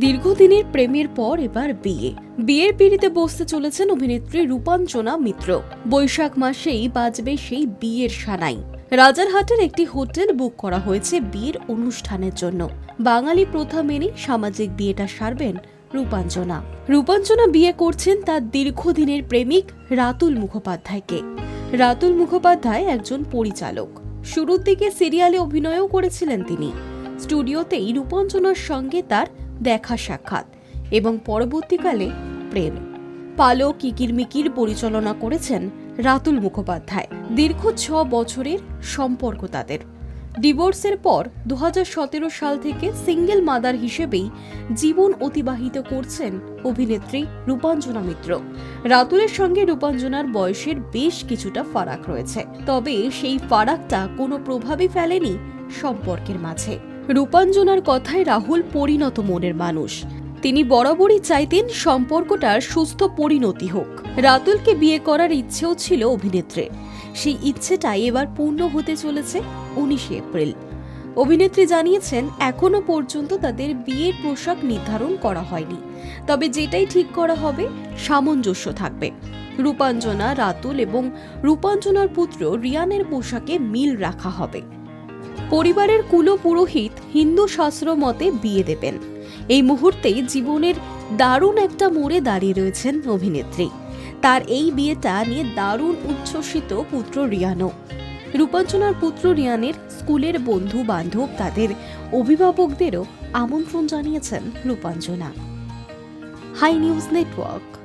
দীর্ঘদিনের প্রেমের পর এবার বিয়ে। বিয়ের পিড়িতে বসতে চলেছেন অভিনেত্রী রূপাঞ্চনা মিত্র। বৈশাখ মাসেই বাজবে সেই বিয়ের সানাই। রাজারহাটের একটি হোটেল বুক করা হয়েছে বিয়ের অনুষ্ঠানের জন্য। বাঙালি প্রথা মেনে সামাজিক বিয়েটা সারবেন রূপাঞ্চনা রূপাঞ্চনা বিয়ে করছেন তার দীর্ঘদিনের প্রেমিক রাতুল মুখোপাধ্যায়কে। রাতুল মুখোপাধ্যায় একজন পরিচালক। শুরুর দিকে সিরিয়ালে অভিনয়ও করেছিলেন তিনি। স্টুডিওতেই রূপাঞ্চনার সঙ্গে তার দেখা সাক্ষাৎ এবং পরবর্তীকালে প্রেম। পালো কিকিরমিকির পরিচালনা করেছেন রাতুল মুখোপাধ্যায়। দীর্ঘ ছ বছরের সম্পর্ক তাদের। ডিভোর্সের পর দু হাজার সতেরো সাল থেকে সিঙ্গেল মাদার হিসেবেই জীবন অতিবাহিত করছেন অভিনেত্রী রূপাঞ্জনা মিত্র। রাতুলের সঙ্গে রূপাঞ্জনার বয়সের বেশ কিছুটা ফারাক রয়েছে। তবে সেই ফারাকটা কোনো প্রভাবই ফেলেনি সম্পর্কের মাঝে। রূপাঞ্জনার কথায় রাহুল পরিণত মনের মানুষ। তিনি বরাবরই চাইতেন সম্পর্কটার সুস্থ পরিণতি হোক। রাতুলকে বিয়ে করার ইচ্ছেও ছিল অভিনেত্রীর। সেই ইচ্ছেটাই এবার পূর্ণ হতে চলেছে উনিশে এপ্রিল। অভিনেত্রী জানিয়েছেন, এখনও পর্যন্ত তাদের বিয়ের পোশাক নির্ধারণ করা হয়নি। তবে যেটাই ঠিক করা হবে, সামঞ্জস্য থাকবে। রূপাঞ্জনা, রাতুল এবং রূপাঞ্জনার পুত্র রিয়ানের পোশাকে মিল রাখা হবে। পরিবারের কুলো পুরোহিত হিন্দু শাস্ত্র মতে বিয়ে দেবেন। এই মুহূর্তেই জীবনের দারুণ একটা মোড়ে দাঁড়িয়ে রয়েছেন অভিনেত্রী। তার এই বিয়েটা নিয়ে দারুণ উচ্ছ্বসিত পুত্র রিয়ানও। রূপাঞ্চনার পুত্র রিয়ানের স্কুলের বন্ধু বান্ধব তাদের অভিভাবকদেরও আমন্ত্রণ জানিয়েছেন রূপাঞ্জনা হাই নিউজ নেটওয়ার্ক।